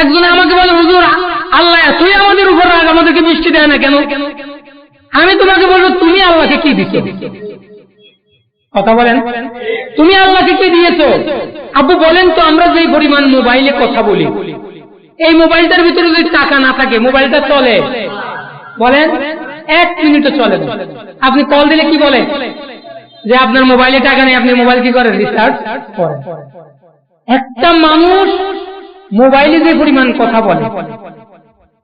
একজনে আমাকে বলে, হুজুর, আল্লাহ, তুই আমাদের উপর রাগ, আমাদেরকে মিষ্টি দেয় না কেন? আমি তোমাকে বলব, তুমি আল্লাহকে কি দিছো? কথা বলেন। তুমি আল্লাহকে কি দিয়েছ? আব্বু বলেন তো, আমরা যেই পরিমাণ মোবাইলে কথা বলি, এই মোবাইলটার ভিতরে যদি টাকা না থাকে, মোবাইলটা চলে? বলেন, এক মিনিটও চলে আপনি কল দিলে কি বলে? যে আপনার মোবাইলে টাকা নেই, আপনি মোবাইল কি করেন? রিচার্জ করেন। একটা মানুষ মোবাইলে যে পরিমাণ কথা বলে,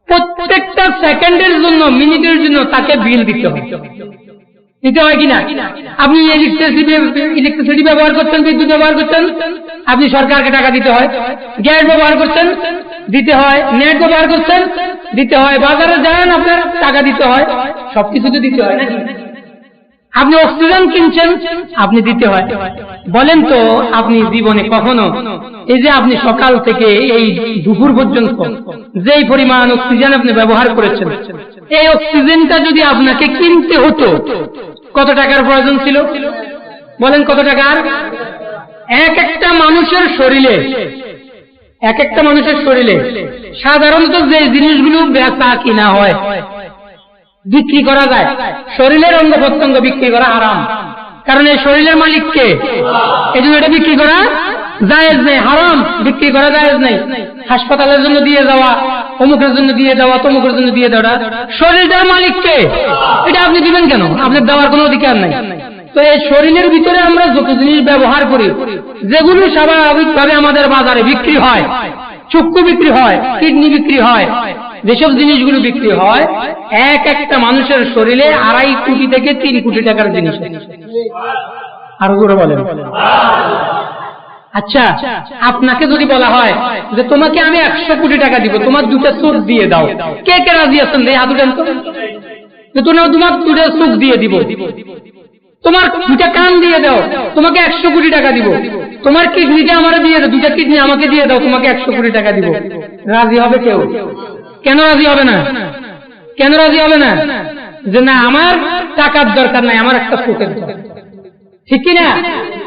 প্রত্যেকটা সেকেন্ডের জন্য, মিনিটের জন্য তাকে বিল দিতে হয়। দিতে হয় কিনা? আপনি ইলেকট্রিসিটি ইলেকট্রিসিটি ব্যবহার করছেন, বিদ্যুৎ ব্যবহার করছেন, আপনি সরকারকে টাকা দিতে হয়। গ্যাস ব্যবহার করছেন, দিতে হয়। নেট ব্যবহার করছেন, দিতে হয়। বাজারে যান, আপনার টাকা দিতে হয়। সবকিছু তো দিতে হয় নাকি? আপনি অক্সিজেন কিনছেন, আপনি দিতে হয়। বলেন তো, আপনি জীবনে কখনো, এই যে আপনি সকাল থেকে এই দুপুর পর্যন্ত যেই পরিমাণ অক্সিজেন আপনি ব্যবহার করেছেন, এই অক্সিজেনটা যদি আপনাকে কিনতে হতো, কত টাকার প্রয়োজন ছিল? বলেন কত টাকার? এক একটা মানুষের শরীরে, এক একটা মানুষের শরীরে সাধারণত যে জিনিসগুলো বেচা কিনা হয় বিক্রি করা যায়। শরীরের অঙ্গ প্রত্যঙ্গ বিক্রি করা আরাম কারণ এই শরীরের মালিককে এই জন্য এটা বিক্রি করা জায়েজ নেই হারাম। বিক্রি করা জায়েজ নেই। হাসপাতালের জন্য দিয়ে যাওয়া অমুকের জন্য দিয়ে দেওয়া তমুকের জন্য দিয়ে দেওয়া শরীরটার মালিককে এটা আপনি দিবেন কেন? আপনার দেওয়ার কোনো অধিকার নাই। তো এই শরীরের ভিতরে আমরা যত জিনিস ব্যবহার করি যেগুলো স্বাভাবিকভাবে আমাদের বাজারে বিক্রি হয় চক্ষু বিক্রি হয় কিডনি বিক্রি হয় যেসব জিনিসগুলো বিক্রি হয়, এক একটা মানুষের শরীরে আড়াই কোটি থেকে তিন কোটি টাকার জিনিস বলেন। আচ্ছা আপনাকে যদি বলা হয় যে তোমাকে আমি একশো কোটি টাকা দিব, তোমার দুটো চোখ দিয়ে দাও। কে কে রাজি আছেন? রে হাত উঠেন তোমার দুটো চোখ দিয়ে দিব। তোমার দুটা কান দিয়ে দাও, তোমাকে একশো কোটি টাকা দিব। তোমার কিডনিটা আমার দিয়ে দাও, দুটা কিডনি আমাকে দিয়ে দাও, তোমাকে একশো কোটি টাকা দিব। রাজি হবে কেউ? কেন রাজি হবে না? কেন রাজি হবে না? যে না, আমার টাকার দরকার নাই, আমার একটা দরকার। ঠিক কি না?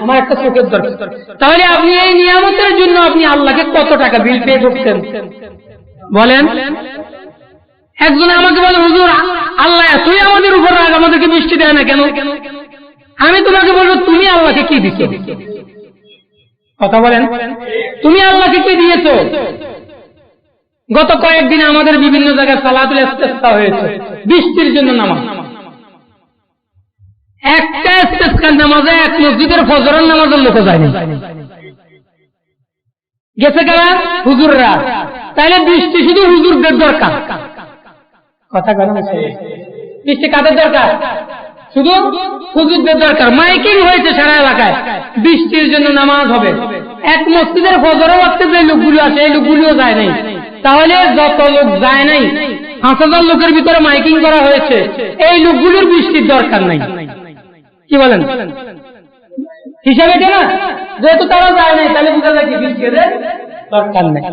আমার একটা চোখের দরকার। তাহলে আপনি এই নিয়ামতের জন্য আপনি আল্লাহকে কত টাকা বিল পে করছেন বলেন। একজন আমাকে বলে, হুজুর, আল্লাহ তুই আমাদের উপর রাগ, আমাদেরকে মিষ্টি দেয় না কেন? আমি তোমাকে বলব, তুমি আল্লাহকে কি দিছো? কথা বলেন। তুমি আল্লাহকে কি দিয়েছ? গত কয়েকদিন আমাদের বিভিন্ন জায়গায় সালাতুল ইস্তেসকা হয়েছে। বৃষ্টির জন্য নামাজ। একটা ইস্তেসকার নামাজে এক মসজিদের ফজরের নামাজের লোক যায়নি। গেছে কারা? হুজুররা। তাইলে বৃষ্টি শুধু হুজুরদের দরকার। কথা কেন বৃষ্টি কাদের দরকার? শুধু হুজুরদের দরকার। মাইকিং হয়েছে সারা এলাকায়। বৃষ্টির জন্য নামাজ হবে। এক মসজিদের ফজরের ওয়াক্তে যে লোকগুলো আছে এই লোকগুলিও যায় নাই। তাহলে যত লোক যায় নাই, পাঁচ হাজার লোকের ভিতরে মাইকিং করা হয়েছে, এই লোকগুলোর বৃষ্টির দরকার নাই। কি বলেন? হিসাবে না যেহেতু তারা যায় নাই, তাহলে বুঝা যায় কি দরকার নেই।